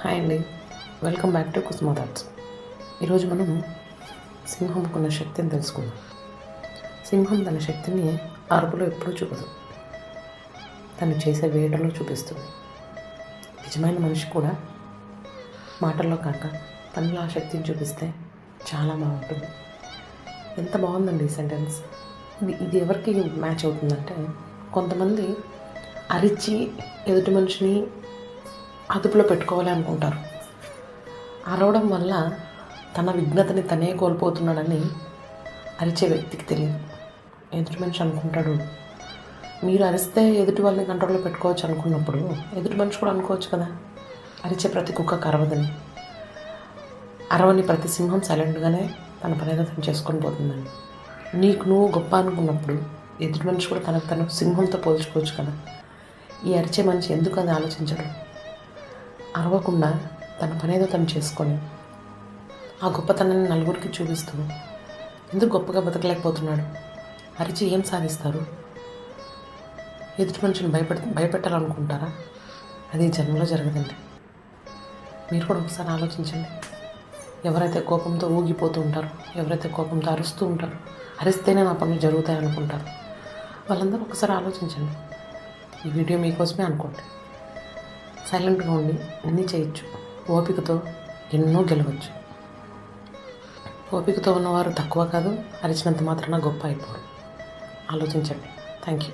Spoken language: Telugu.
హాయ్ అండి. Welcome back to Kusuma thoughts. ఈరోజు మనం సింహంకున్న శక్తిని తెలుసుకుందాం. సింహం తన శక్తిని అరుపులో ఎప్పుడూ చూపదు. తను చేసే వేటలో చూపిస్తుంది. నిజమైన మనిషి కూడా మాటల్లో కాక తనలో ఆ శక్తిని చూపిస్తే చాలా బాగుంటుంది. ఎంత బాగుందండి ఈ సెంటెన్స్ ఇది ఇది ఎవరికి మ్యాచ్ అవుతుందంటే కొంతమంది అరిచి ఎదుటి మనిషిని అదుపులో పెట్టుకోవాలి అనుకుంటారు. అరవడం వల్ల తన విఘ్నతని తనే కోల్పోతున్నాడని అరిచే వ్యక్తికి తెలియదు. ఎదుటి మనిషి అనుకుంటాడు మీరు అరిస్తే ఎదుటి వాళ్ళని కంట్రోల్లో పెట్టుకోవచ్చు అనుకున్నప్పుడు ఎదుటి మనిషి కూడా అనుకోవచ్చు కదా? అరిచే ప్రతి కుక్క కరవదని. అరవని ప్రతి సింహం సైలెంట్గానే తన పని తను చేసుకొని పోతుందండి నీకు నువ్వు గొప్ప అనుకున్నప్పుడు ఎదుటి మనిషి కూడా తనకు తను సింహంతో పోల్చుకోవచ్చు కదా? ఈ అరిచే మనిషి ఎందుకు అని ఆలోచించడు? అరవకుండా తన పని ఏదో తను చేసుకొని ఆ గొప్పతనాన్ని నలుగురికి చూపిస్తూ ఎందుకు గొప్పగా బతకలేకపోతున్నాడు? అరిచి ఏం సాధిస్తారు? ఎదుటి మనిషిని భయపెడ భయపెట్టాలనుకుంటారా? అది జన్మలో జరగదండి. మీరు కూడా ఒకసారి ఆలోచించండి. ఎవరైతే కోపంతో ఊగిపోతూ ఉంటారో ఎవరైతే కోపంతో అరుస్తూ ఉంటారో అరిస్తేనే నా పనులు జరుగుతాయనుకుంటారు. వాళ్ళందరూ ఒకసారి ఆలోచించండి. ఈ వీడియో మీకోసమే అనుకోండి. సైలెంట్గా ఉండి అన్నీ చేయొచ్చు. ఓపికతో ఎన్నో గెలవచ్చు. ఓపికతో ఉన్నవారు తక్కువ కాదు అరిచినంత మాత్రాన గొప్ప అయిపోరు. ఆలోచించండి. Thank you